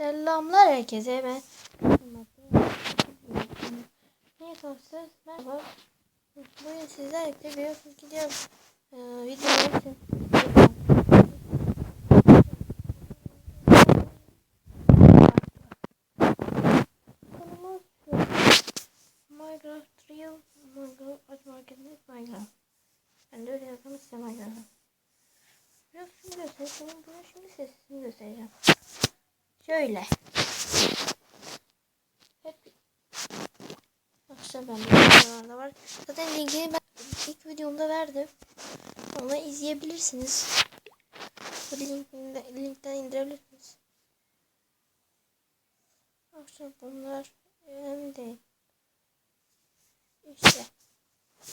Selamlar herkese ben. Neyse arkadaşlar merhaba. Bugün sizlerle biliyorsunuz gidiyoruz. Ee, videoları için. Minecraft Real Minecraft aç marketiniz Minecraft. Ben de öyle yazdım size Minecraft. Biliyorsunuz göstereyim. Bunu şimdi sesini göstereceğim. Şöyle. Hep Arkadaşlar ben de videolarda var. Zaten linkini ben ilk videomda verdim. Onu izleyebilirsiniz. Bu linkten, linkten indirebilirsiniz. Arkadaşlar bunlar önemli değil. İşte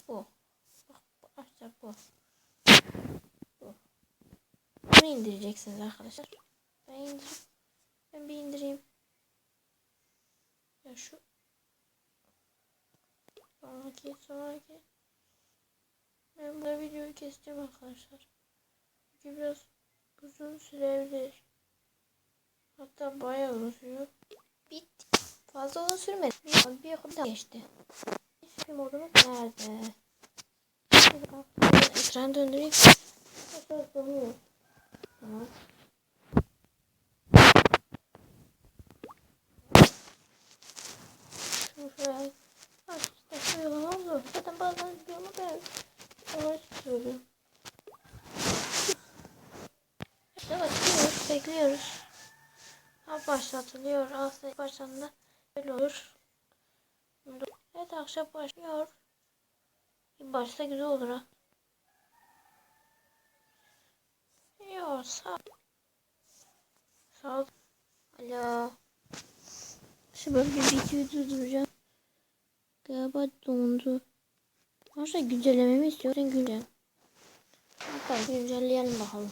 bu. Bak bu arkadaşlar bu. Bu. Bunu indireceksiniz arkadaşlar. Ben indireyim. Ben bir indireyim. Ya şu sonraki sonraki ben bu videoyu keseceğim arkadaşlar. Çünkü biraz uzun sürebilir. Hatta bayağı uzun sürüyor. Bitti. Fazla uzun sürmedi. Bir, bir hafta geçti. Hiçbir modumuz nerede? Ekran döndüreyim. Biraz donuyor. Tamam. Şuraya. Bak işte şöyle oldu. Zaten bazen diyorum ben ona söylüyorum. İşte bakıyoruz, bekliyoruz. Ha başlatılıyor. Aslında başında böyle olur. Evet akşam başlıyor. Başta güzel olur ha. Yok sağ Sağ. Alo. Şu böyle bir videoyu durduracağım. Galiba dondu. Aslında güncellememi istiyorsan güncel. Bakalım güncelleyelim bakalım.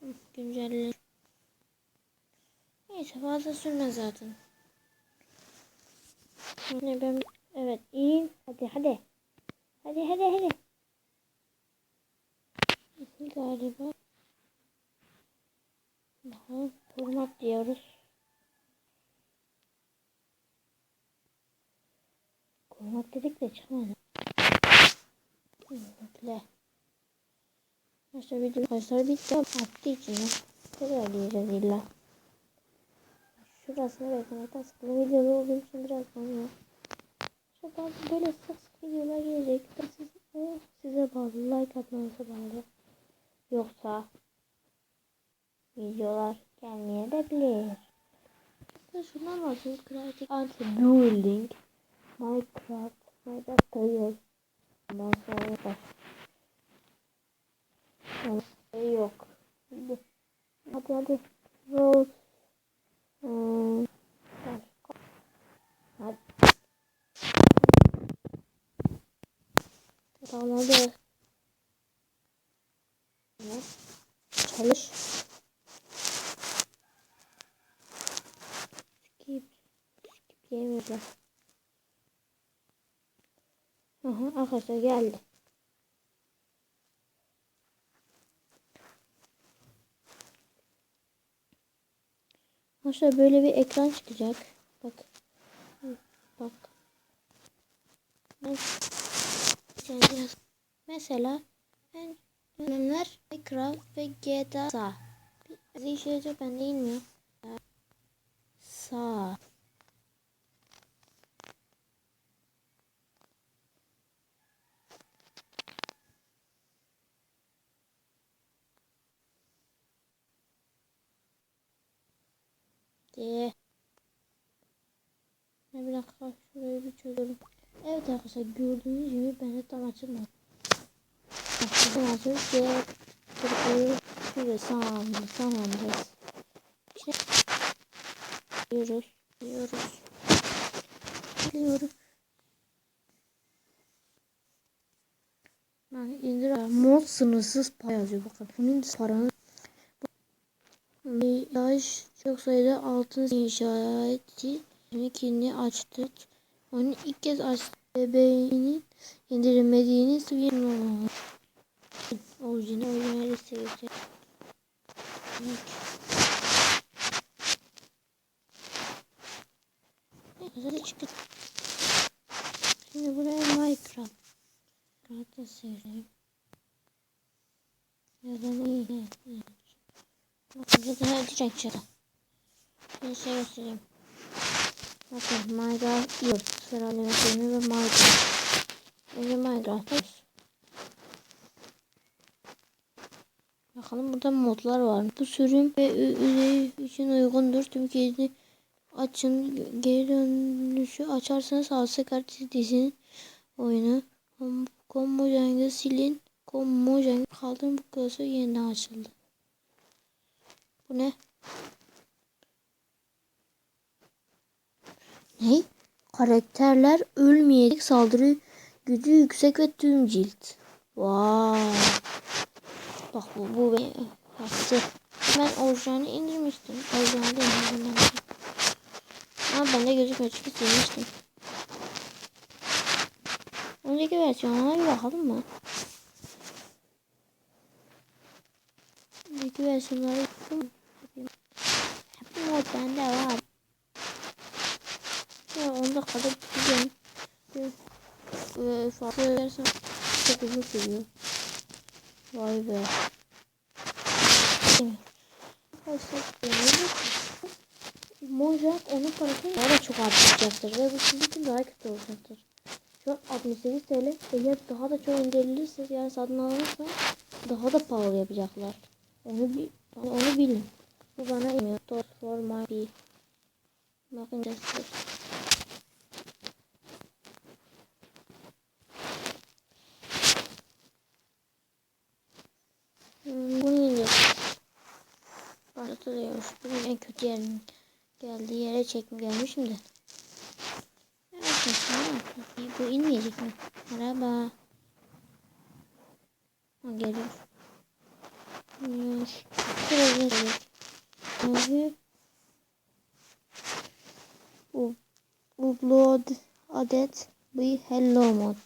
Hı, Neyse fazla sürmez zaten. Ne ben evet in hadi hadi. Hadi hadi hadi. Galiba. Bakalım format diyoruz. Korumak dedik de çıkmadı. Bekle. İşte video arkadaşlar bitti. Attı içine. Tekrar diyeceğiz illa. Şurasını beklemekten sıkıldım. Videoda olduğum için biraz donuyor. Bazı böyle sık sık videolar gelecek. Siz, o size bağlı. Like atmanıza bağlı. Yoksa videolar gelmeye de bilir. İşte şundan bahsediyoruz. Creative Anti-Bullying. Minecraft, Minecraft Tayıl. Ondan sonra da yok. Hadi. hadi. Rose. Hmm. Hadi. Tamam hadi. Evet. Çalış. Skip. Skip yemeyeceğim. Aha, arkadaşlar geldi. Arkadaşlar böyle bir ekran çıkacak. Bak. Bak. Biraz mesela ben dönemler Minecraft ve GTA bir işe yarayacak ben değil mi? Sağ. Diye. Bir dakika şurayı bir çözüyorum. Evet arkadaşlar gördüğünüz gibi ben de tam açılmadı. Bak şuradan açıyoruz. Diğer tarafa şöyle sağlamda sağlamdayız. İşte diyoruz. Diyoruz. Diyoruz. Ben indir mod sınırsız para yazıyor bakın. Bunun paranın Yaş çok sayıda altın inşaatı kendini açtı. Onu ilk kez açtı. Bebeğinin indirilmediğini söyleyin. Orijinal orijinal sevecek. Güzel çıkıyor. Şimdi buraya Minecraft. Minecraft Minecraft'ı seveceğim. Ya da ne? Bakın zaten direkt çatalım. Bir şey göstereyim. Bakın Minecraft yok. Sıralama filmi ve Minecraft. Önce Minecraft'tayız. Bakalım burada modlar var. Bu sürüm ve üye için uygundur. Türkiye'de açın geri dönüşü açarsanız Hası Kartı dizinin oyunu. Kom- Kommojang'ı silin. Kommojang kaldırın bu klasör yeniden açıldı. Bu ne? Ne? Karakterler ölmeyecek saldırı gücü yüksek ve tüm cilt. Vay. Bak bu bu beni yaptı. Ben orijinalini indirmiştim. Orijinalde de. Ama bende gözükmüyor çünkü silmiştim. Önceki versiyonuna bir bakalım mı? Önceki versiyonları yapayım. Bu mod bende var. Ya onda kadar tutacağım. Ve farklı edersem çok uzun sürüyor. Vay be. Mojang onun parasını daha da çok artacaktır ve bu sizin için daha kötü olacaktır. Şu an 68 TL eğer daha da çok indirilirse yani satın alırsa daha da pahalı yapacaklar. Onu bir onu bilin. Bu bana. Dot for my be. Bakın göster. Hmm, bunu indir. Başlatılıyormuş. Bugün en kötü yerin geldiği yere çekme gelmişim de. Ne yapıyorsun? Bu inmeyecek mi? Merhaba. Ha, geliyor. Şuraya. Bu upload adet bir hello mod.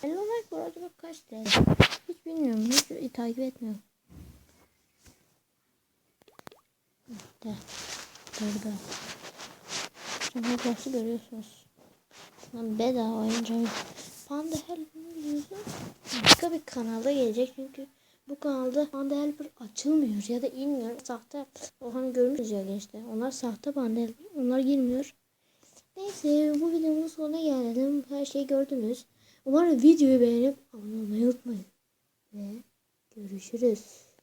Hello mod bu kaç TL? Hiç bilmiyorum. Hiç takip etmiyorum. De. Burada. Burası görüyorsunuz. Lan bedava oyuncak. Panda Helper'ın yüzü başka bir kanalda gelecek çünkü bu kanalda Panda Helper açılmıyor ya da inmiyor. Sahte o hani görmüşüz ya işte. Onlar sahte Panda Helper. Onlar girmiyor. Neyse bu videonun sonuna geldim. Her şeyi gördünüz. Umarım videoyu beğenip abone olmayı unutmayın. Ve görüşürüz.